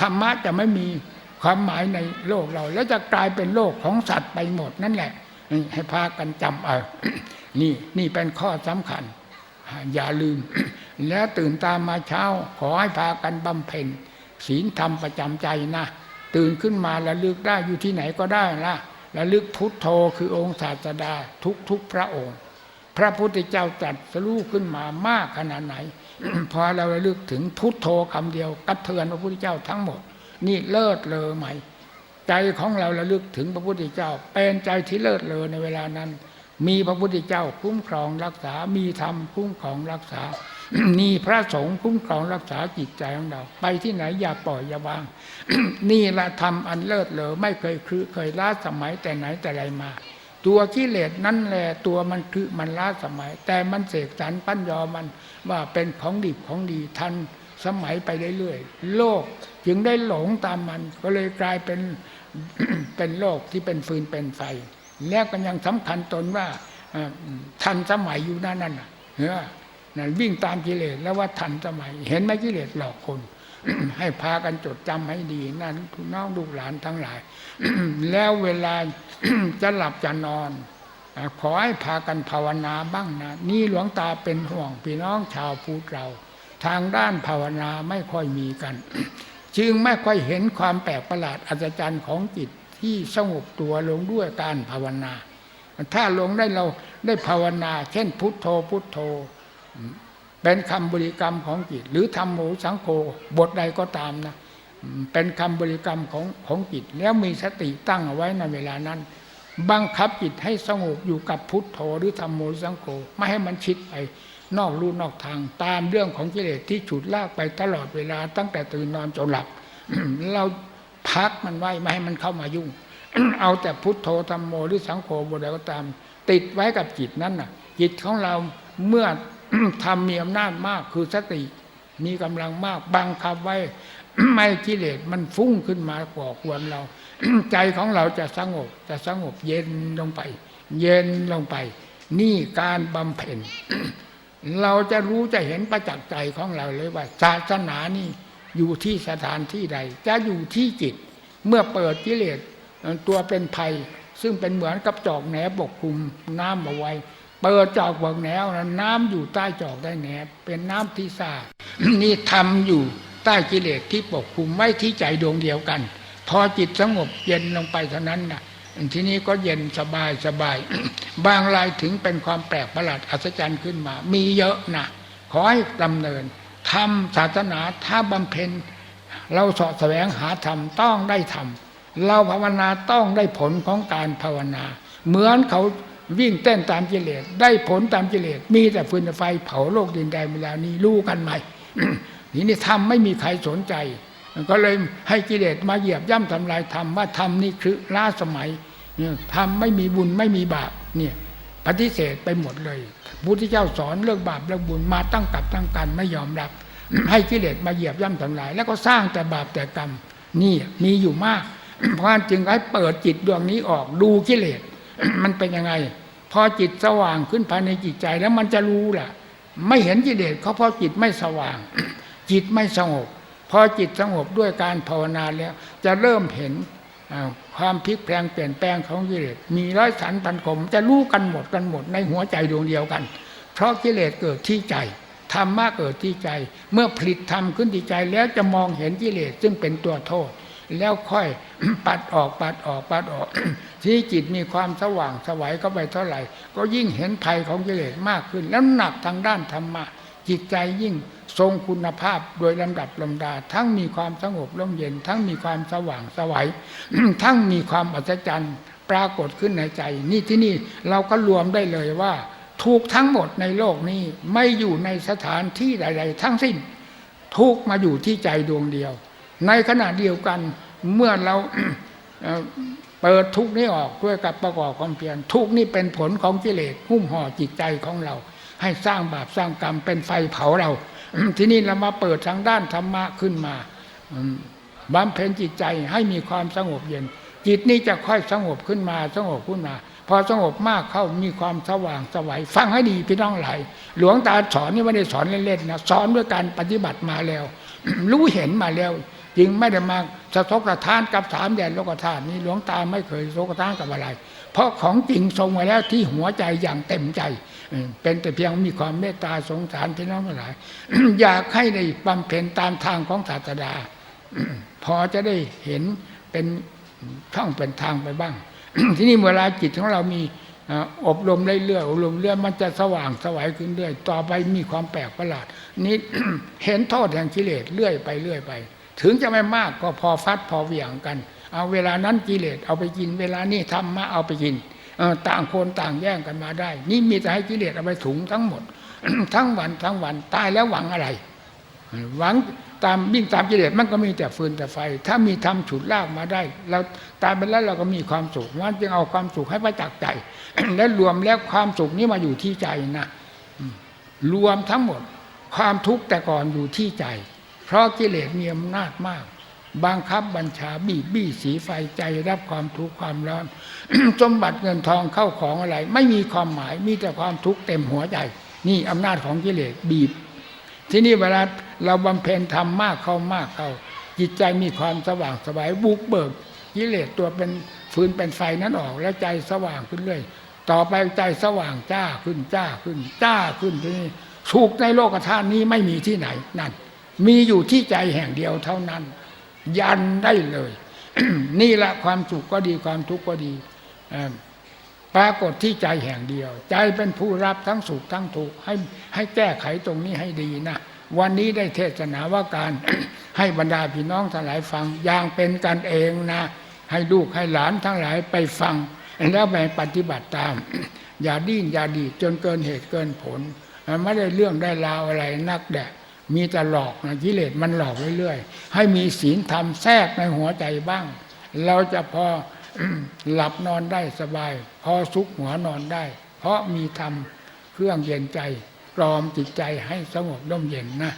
ธรรมะจะไม่มีความหมายในโลกเรา แล้วจะกลายเป็นโลกของสัตว์ไปหมดนั่นแหละให้พากันจำเอานี่นี่เป็นข้อสำคัญ อย่าลืม แล้วตื่นตามมาเช้า ขอให้พากันบำเพ็ญศีลธรรมประจำใจนะ ตื่นขึ้นมาระลึกได้อยู่ที่ไหนก็ได้ละระลึกพุทโธคือองค์ศาสดาทุกทุกพระองค์ พระพุทธเจ้าตรัดสรู้ขึ้นมามากขนาดไหน พอเราระลึกถึงพุทโธคำเดียวกระเทือนพระพุทธเจ้าทั้งหมด นี่เลิศเลอไหมใจของเราระลึกถึงพระพุทธเจ้า เป็นใจที่เลิศเลอในเวลานั้น มีพระพุทธเจ้าคุ้มครองรักษา มีธรรมคุ้มครองรักษามีพระสงฆ์คุ้มครองรักษาจิตใจของเรา ไปที่ไหนอย่าปล่อยอย่าวาง นี่ละธรรมอันเลิศเลอไม่เคยคือเคยล้าสมัยแต่ไหนแต่ไรมา ตัวกิเลสนั่นแหละตัวมันคือมันล้าสมัย แต่มันเสกสรรปั้นยอมันว่าเป็นของดีของดีทันสมัยไปเรื่อยๆโลกจึงได้หลงตามมัน ก็เลยกลายเป็นเป็นโลกที่เป็นฟืนเป็นไฟ แล้วก็ยังสำคัญตนว่าทันสมัยอยู่นั่นน่ะเออนั่นวิ่งตามกิเลสแล้วว่าทันสมัย เห็นไหมกิเลสหลอกคน ให้พากันจดจำให้ดีนั่นทุกน้องลูกหลานทั้งหลาย แล้วเวลาจะหลับจะนอน ขอให้พากันภาวนาบ้างนะ นี่หลวงตาเป็นห่วงพี่น้องชาวพุทธเรา ทางด้านภาวนาไม่ค่อยมีกัน จึงไม่ค่อยเห็นความแปลกประหลาดอัศจรรย์ของจิตที่สงบตัวลงด้วยการภาวนา ถ้าลงได้เราได้ภาวนา เช่นพุทโธพุทโธ เป็นคำบริกรรมของจิต หรือธรรมโมสังโฆบทใดก็ตามนะเป็นคำบริกรรมของของจิต แล้วมีสติตั้งเอาไว้ในเวลานั้น บังคับจิตให้สงบอยู่กับพุทโธหรือธรรมโมสังโฆไม่ให้มันชิดไปนอกลู่นอกทาง ตามเรื่องของกิเลสที่ฉุดลากไปตลอดเวลาตั้งแต่ตื่นนอนจนหลับ เราพักมันไว้ไม่ให้มันเข้ามายุ่ง เอาแต่พุทโธธรรมโมหรือสังโฆบทใดก็ตาม ติดไว้กับจิตนั้นน่ะ จิตของเราเมื่อ ทำมีอำนาจมากคือสติ มีกำลังมากบังคับไว้ ไม่กิเลสมันฟุ้งขึ้นมาก่อควรเรา ใจของเราจะสงบจะสงบเย็นลงไป เย็นลงไป นี่การบำเพ็ญเราจะรู้จะเห็นประจักษ์ใจของเราเลยว่าศาสนานี่อยู่ที่สถานที่ใด จะอยู่ที่จิต เมื่อเปิดกิเลสตัวเป็นภัย ซึ่งเป็นเหมือนกับจอกแหนบกคลุมน้ำเอาไว้ เปิดจอกเบิกแหนวนะน้ำอยู่ใต้จอกได้แหนบเป็นน้ำที่สะอาดนี่ทำอยู่ใต้กิเลสที่ปกคลุมไม่ที่ใจดวงเดียวกัน พอจิตสงบเย็นลงไปเท่านั้นนะทีนี้ก็เย็นสบายสบาย บางรายถึงเป็นความแปลกประหลาดอัศจรรย์ขึ้นมา มีเยอะนะขอให้ดำเนินทำศาสนาถ้าบำเพ็ญ เราสาะแสวงหาธรรมต้องได้ธรรมเราภาวนาต้องได้ผลของการภาวนา เหมือนเขา วิ่งเต้นตามกิเลสได้ผลตามกิเลสมีแต่ฟืนไฟเผาโลกดินแดนเวลานี้รู้กันไหมทีนี้ธรรมไม่มีใครสนใจ ก็เลยให้กิเลสมาเหยียบย่ำทำลายธรรมว่าธรรมนี่คือล้าสมัยธรรมไม่มีบุญไม่มีบาปเนี่ยปฏิเสธไปหมดเลยพุทธเจ้าสอนเรื่องบาปเรื่องบุญมาตั้งกับตั้งกันไม่ยอมรับ ให้กิเลสมาเหยียบย่ำทำลาย แล้วก็สร้างแต่บาปแต่กรรมนี่มีอยู่มาก เพราะฉะนั้นจึงให้เปิดจิตดวงนี้ออกดูกิเลส มันเป็นยังไง พอจิตสว่างขึ้นภายในจิตใจแล้วมันจะรู้ล่ะ ไม่เห็นกิเลสเขาเพราะจิตไม่สว่าง จิตไม่สงบ พอจิตสงบด้วยการภาวนาแล้ว จะเริ่มเห็นความพลิกแปลงเปลี่ยนแปลงของกิเลสมีร้อยสันพันกลมจะรู้กันหมดกันหมดในหัวใจดวงเดียวกัน เพราะกิเลสเกิดที่ใจธรรมะเกิดที่ใจ เมื่อผลิตธรรมขึ้นที่ใจแล้วจะมองเห็นกิเลสซึ่งเป็นตัวโทษ แล้วค่อยปัดออกปัดออกปัดออก ที่จิตมีความสว่างสวัยเข้าไปเท่าไหร่ ก็ยิ่งเห็นภัยของกิเลสมากขึ้น แล้วหนักทางด้านธรรมะจิตใจยิ่งทรงคุณภาพโดยลำดับลำดา ทั้งมีความสงบร่มเย็น ทั้งมีความสว่างสวัยทั้งมีความอัศจรรย์ปรากฏขึ้นในใจ นี่ที่นี่เราก็รวมได้เลยว่า ถูกทั้งหมดในโลกนี้ไม่อยู่ในสถานที่ใด ๆ ทั้งสิ้น ทุกมาอยู่ที่ใจดวงเดียว ในขณะเดียวกัน เมื่อเราเปิดทุกนี้ออกด้วยกับประกอบความเพียรทุกนี่เป็นผลของกิเลสหุ้มห่อจิตใจของเรา ให้สร้างบาปสร้างกรรมเป็นไฟเผาเรา ที่นี้เรามาเปิดทางด้านธรรมะขึ้นมาบำเพ็ญจิตใจให้มีความสงบเย็น จิตนี้จะค่อยสงบขึ้นมาสงบขึ้นมา พอสงบมากเข้ามีความสว่างสวัยฟังให้ดีพี่น้องหลายหลวงตาสอนนี่ไม่ได้สอนเล่นๆนะสอนด้วยการปฏิบัติมาแล้ว รู้เห็นมาแล้ว จึงไม่ได้มาสะทกสะท้านกับสามแดนโลกธาตุนี้หลวงตาไม่เคยสะทกสะท้านกับอะไร เพราะของจริงทรงไว้แล้วที่หัวใจอย่างเต็มใจ เป็นแต่เพียงมีความเมตตาสงสารพี่น้องทั้งหลาย อยากให้ได้บำเพ็ญตามทางของศาสดา พอจะได้เห็นเป็นช่องเป็นทางไปบ้าง ที่นี่เวลาจิตของเรามีเอ่ออบรมเรื่อยๆอบรมเรื่อยมันจะสว่างสวัยขึ้นเรื่อย ต่อไปมีความแปลกประหลาดนี้เห็นโทษแห่งกิเลสเรื่อยไปเรื่อยไป ถึงจะไม่มากก็พอฟัดพอเหวี่ยงกัน เอาเวลานั้นกิเลสเอาไปกิน เวลานี้ธรรมะเอาไปกินต่างคนต่างแย่งกันมาได้ นี่มีแต่ให้กิเลสเอาไปถุงทั้งหมด ทั้งวันทั้งวันตายแล้วหวังอะไร หวังตามวิ่งตามกิเลสมันก็มีแต่ฟืนแต่ไฟ ถ้ามีทำฉุดลากมาได้เราตายไปแล้วเราก็มีความสุขมันจึงเอาความสุขให้ประจักษ์ใจ และรวมแล้วความสุขนี้มาอยู่ที่ใจนะรวมทั้งหมด ความทุกข์แต่ก่อนอยู่ที่ใจ เพราะกิเลสมีอำนาจมาก บังคับบัญชาบีบบี้สีไฟใจรับความทุกข์ความร้อนสมบัติเงินทองเข้าของอะไร ไม่มีความหมายมีแต่ความทุกข์เต็มหัวใจ นี่อำนาจของกิเลสบีบ ที่นี่เวลาเราบำเพ็ญทำมากเข้ามากเข้า จิตใจมีความสว่างสบายบุกเบิกกิเลสตัวเป็นฟืนเป็นไฟนั้นออก แล้วใจสว่างขึ้นเรื่อยต่อไปใจสว่างจ้าขึ้นจ้าขึ้น จ้าขึ้นที่นี่สุขในโลกธาตุนี้ไม่มีที่ไหนนั่น มีอยู่ที่ใจแห่งเดียวเท่านั้น ยันได้เลย นี่แหละความสุขก็ดีความทุกข์ก็ดีปรากฏที่ใจแห่งเดียว ใจเป็นผู้รับทั้งสุขทั้งทุกข์ให้ให้แก้ไขตรงนี้ให้ดีนะวันนี้ได้เทศนาว่าการให้บรรดาพี่น้องทั้งหลายฟังอย่างเป็นกันเองนะ ให้ลูกให้หลานทั้งหลายไปฟัง แล้วไปปฏิบัติตาม อย่าดิ้นอย่าดีจนเกินเหตุเกินผล ไม่ได้เรื่องได้ราวอะไรนักแดะ มีแต่หลอกนะกิเลสมันหลอกเรื่อยๆ ให้มีศีลธรรมแทรกในหัวใจบ้าง เราจะพอหลับนอนได้สบาย พอสุขหัวนอนได้ เพราะมีธรรมเครื่องเย็นใจกรอมจิตใจให้สงบร่มเย็นนะ